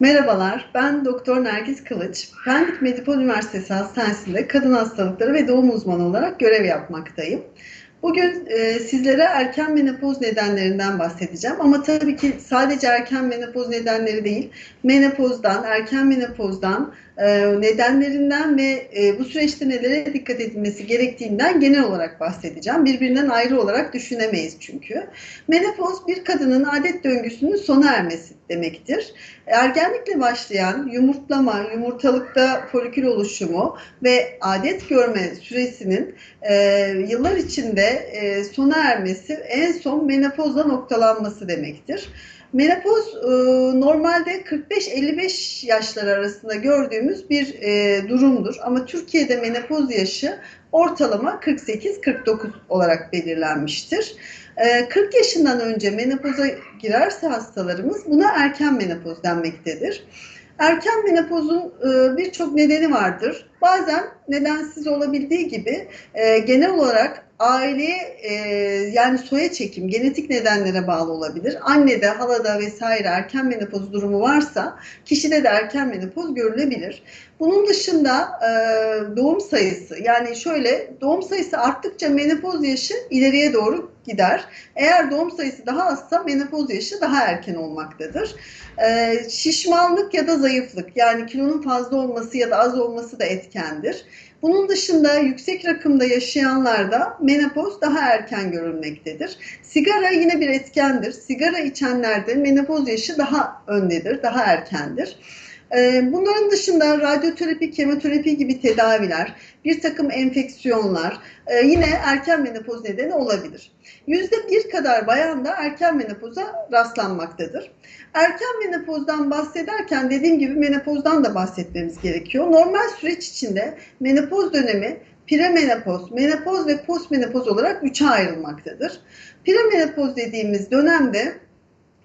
Merhabalar, ben Doktor Nergis Kılıç. Pendik Medipol Üniversitesi Hastanesi'nde kadın hastalıkları ve doğum uzmanı olarak görev yapmaktayım. Bugün e, sizlere erken menopoz nedenlerinden bahsedeceğim ama tabii ki sadece erken menopoz nedenleri değil, menopozdan, erken menopozdan, nedenlerinden ve e, bu süreçte nelere dikkat edilmesi gerektiğinden genel olarak bahsedeceğim. Birbirinden ayrı olarak düşünemeyiz çünkü. Menopoz bir kadının adet döngüsünün sona ermesi demektir. Ergenlikle başlayan yumurtlama, yumurtalıkta folikül oluşumu ve adet görme süresinin e, yıllar içinde e, sona ermesi en son menopozla noktalanması demektir. Menopoz e, normalde 45-55 yaşlar arasında gördüğümüz bir e, durumdur. Ama Türkiye'de menopoz yaşı ortalama 48-49 olarak belirlenmiştir. 40 yaşından önce menopoza girerse hastalarımız buna erken menopoz denmektedir. Erken menopozun birçok nedeni vardır. Bazen nedensiz olabildiği gibi genel olarak aileye e, yani soya çekim genetik nedenlere bağlı olabilir. Annede, halada vesaire erken menopoz durumu varsa kişide de erken menopoz görülebilir. Bunun dışında e, doğum sayısı yani şöyle doğum sayısı arttıkça menopoz yaşı ileriye doğru gider. Eğer doğum sayısı daha azsa menopoz yaşı daha erken olmaktadır. E, şişmanlık ya da zayıflık yani kilonun fazla olması ya da az olması da etkendir. Bunun dışında yüksek rakımda yaşayanlarda menopoz daha erken görülmektedir. Sigara yine bir etkendir. Sigara içenlerde menopoz yaşı daha öndedir, daha erkendir. Ee, bunların dışında radyoterapi, kemoterapi gibi tedaviler, bir takım enfeksiyonlar e, yine erken menopoz nedeni olabilir. Yüzde bir kadar bayan da erken menopoza rastlanmaktadır. Erken menopozdan bahsederken dediğim gibi menopozdan da bahsetmemiz gerekiyor. Normal süreç içinde menopoz dönemi premenopoz, menopoz ve postmenopoz olarak üçe ayrılmaktadır. Premenopoz dediğimiz dönemde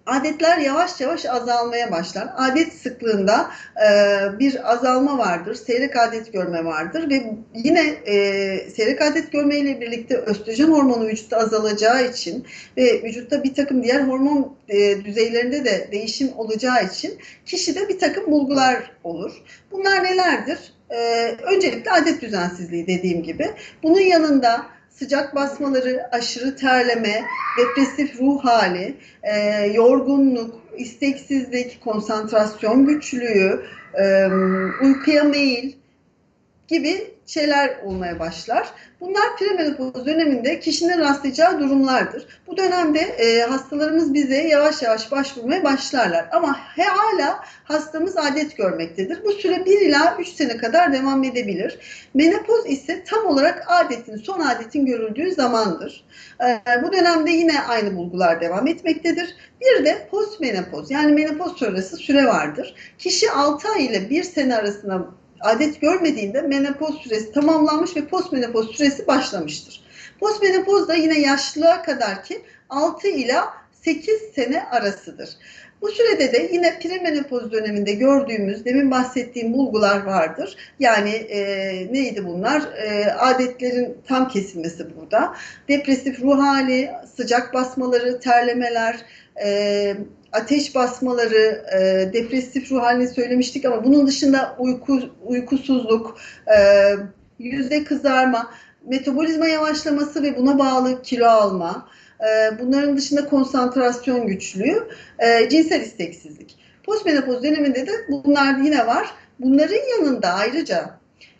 adetler yavaş yavaş azalmaya başlar. Adet sıklığında e, bir azalma vardır. Seyrek adet görme vardır ve yine e, seyrek adet görme ile birlikte östrojen hormonu vücutta azalacağı için ve vücutta bir takım diğer hormon e, düzeylerinde de değişim olacağı için kişide bir takım bulgular olur. Bunlar nelerdir? E, öncelikle adet düzensizliği dediğim gibi. Bunun yanında sıcak basmaları, aşırı terleme, depresif ruh hali, e, yorgunluk, isteksizlik, konsantrasyon güçlüğü, e, uykuya meyil gibi şeyler olmaya başlar. Bunlar premenopoz döneminde kişinin rastlayacağı durumlardır. Bu dönemde e, hastalarımız bize yavaş yavaş başvurmaya başlarlar. Ama he, hala hastamız adet görmektedir. Bu süre 1 ila 3 sene kadar devam edebilir. Menopoz ise tam olarak adetin, son adetin görüldüğü zamandır. E, bu dönemde yine aynı bulgular devam etmektedir. Bir de postmenopoz yani menopoz sonrası süre vardır. Kişi 6 ay ile 1 sene arasında adet görmediğinde menopoz süresi tamamlanmış ve postmenopoz süresi başlamıştır. Postmenopoz da yine yaşlılığa kadar ki 6 ila 8 sene arasıdır. Bu sürede de yine premenopoz döneminde gördüğümüz demin bahsettiğim bulgular vardır. Yani e, neydi bunlar? E, adetlerin tam kesilmesi burada. Depresif ruh hali, sıcak basmaları, terlemeler, e, ateş basmaları, e, depresif ruh halini söylemiştik ama bunun dışında uyku, uykusuzluk, e, yüzde kızarma, metabolizma yavaşlaması ve buna bağlı kilo alma, e, bunların dışında konsantrasyon güçlüğü, e, cinsel isteksizlik. Postmenopoz döneminde de bunlar yine var. Bunların yanında ayrıca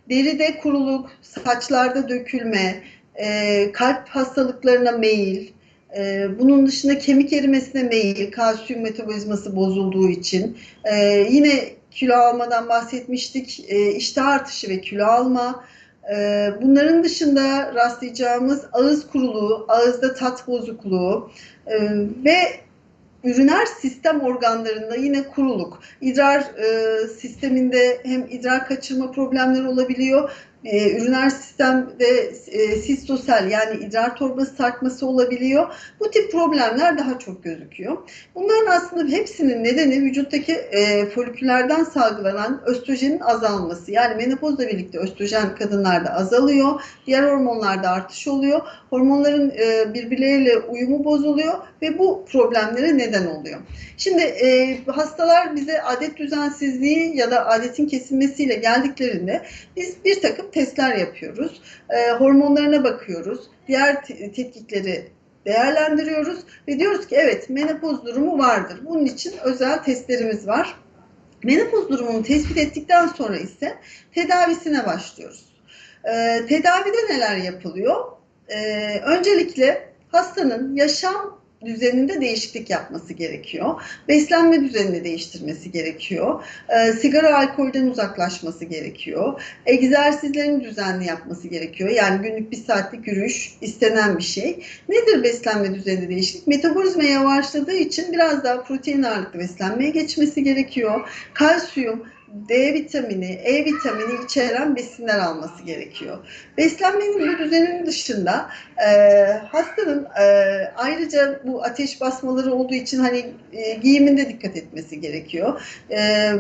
deride kuruluk, saçlarda dökülme, e, kalp hastalıklarına meyil, ee, bunun dışında kemik erimesine meyil, kalsiyum metabolizması bozulduğu için. Ee, yine kilo almadan bahsetmiştik. Ee, iştah artışı ve kilo alma. Ee, bunların dışında rastlayacağımız ağız kuruluğu, ağızda tat bozukluğu e, ve üriner sistem organlarında yine kuruluk. İdrar e, sisteminde hem idrar kaçırma problemleri olabiliyor e, üriner sistemde e, sistosel yani idrar torbası sarkması olabiliyor. Bu tip problemler daha çok gözüküyor. Bunların aslında hepsinin nedeni vücuttaki e, foliküllerden salgılanan östrojenin azalması. Yani menopozla birlikte östrojen kadınlarda azalıyor. Diğer hormonlarda artış oluyor. Hormonların e, birbirleriyle uyumu bozuluyor ve bu problemlere neden oluyor. Şimdi e, hastalar bize adet düzensizliği ya da adetin kesilmesiyle geldiklerinde biz bir takım testler yapıyoruz. E, hormonlarına bakıyoruz. Diğer tetkikleri değerlendiriyoruz ve diyoruz ki evet menopoz durumu vardır. Bunun için özel testlerimiz var. Menopoz durumunu tespit ettikten sonra ise tedavisine başlıyoruz. Ee, tedavide neler yapılıyor? Ee, öncelikle hastanın yaşam düzeninde değişiklik yapması gerekiyor. Beslenme düzenini değiştirmesi gerekiyor. E, sigara alkolden uzaklaşması gerekiyor. Egzersizlerini düzenli yapması gerekiyor. Yani günlük bir saatlik yürüyüş istenen bir şey. Nedir beslenme düzeninde değişiklik? Metabolizma yavaşladığı için biraz daha protein ağırlıklı beslenmeye geçmesi gerekiyor. Kalsiyum, D vitamini, E vitamini içeren besinler alması gerekiyor. Beslenmenin bu düzenin dışında e, hastanın e, ayrıca bu ateş basmaları olduğu için hani e, giyiminde dikkat etmesi gerekiyor. E,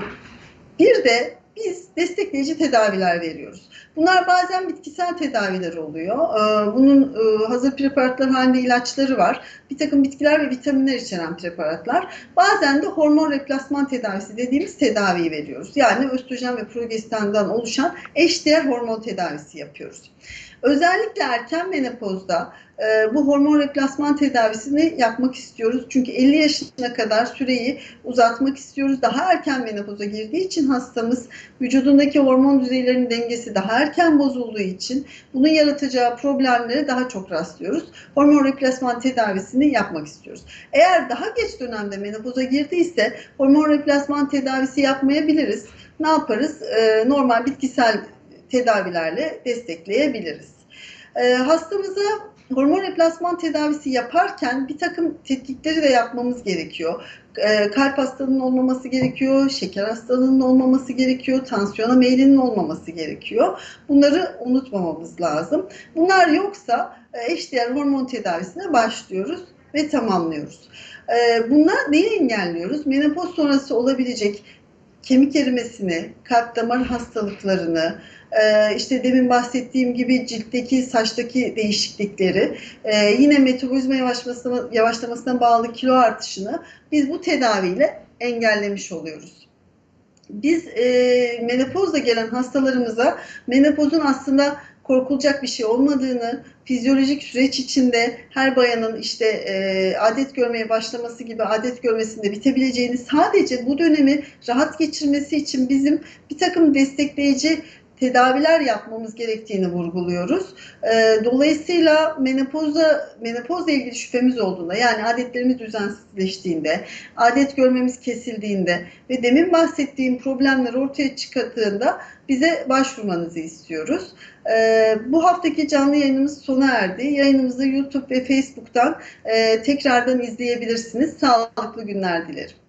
bir de biz destekleyici tedaviler veriyoruz. Bunlar bazen bitkisel tedaviler oluyor. Ee, bunun e, hazır preparatlar halinde ilaçları var. Bir takım bitkiler ve vitaminler içeren preparatlar. Bazen de hormon replasman tedavisi dediğimiz tedaviyi veriyoruz. Yani östrojen ve progestandan oluşan eşdeğer hormon tedavisi yapıyoruz. Özellikle erken menopozda e, bu hormon replasman tedavisini yapmak istiyoruz. Çünkü 50 yaşına kadar süreyi uzatmak istiyoruz. Daha erken menopoza girdiği için hastamız vücudundaki hormon düzeylerinin dengesi daha erken bozulduğu için bunun yaratacağı problemlere daha çok rastlıyoruz. Hormon replasman tedavisini yapmak istiyoruz. Eğer daha geç dönemde menopoza girdiyse hormon replasman tedavisi yapmayabiliriz. Ne yaparız? E, normal bitkisel tedavilerle destekleyebiliriz. E, hastamıza hormon replasman tedavisi yaparken bir takım tetkikleri de yapmamız gerekiyor. E, kalp hastalığının olmaması gerekiyor, şeker hastalığının olmaması gerekiyor, tansiyona meylinin olmaması gerekiyor. Bunları unutmamamız lazım. Bunlar yoksa e, eşdeğer hormon tedavisine başlıyoruz ve tamamlıyoruz. E, bunlar neyi engelliyoruz? Menopoz sonrası olabilecek kemik erimesini, kalp damar hastalıklarını, e, işte demin bahsettiğim gibi ciltteki, saçtaki değişiklikleri, e, yine metabolizma yavaşlamasına, bağlı kilo artışını biz bu tedaviyle engellemiş oluyoruz. Biz e, menopozla gelen hastalarımıza menopozun aslında korkulacak bir şey olmadığını, fizyolojik süreç içinde her bayanın işte e, adet görmeye başlaması gibi adet görmesinde bitebileceğini, sadece bu dönemi rahat geçirmesi için bizim bir takım destekleyici tedaviler yapmamız gerektiğini vurguluyoruz. E, dolayısıyla menopozda menopozla ilgili şüphemiz olduğunda yani adetlerimiz düzensizleştiğinde, adet görmemiz kesildiğinde ve demin bahsettiğim problemler ortaya çıktığında bize başvurmanızı istiyoruz. E, bu haftaki canlı yayınımız sona erdi. Yayınımızı YouTube ve Facebook'tan e, tekrardan izleyebilirsiniz. Sağlıklı günler dilerim.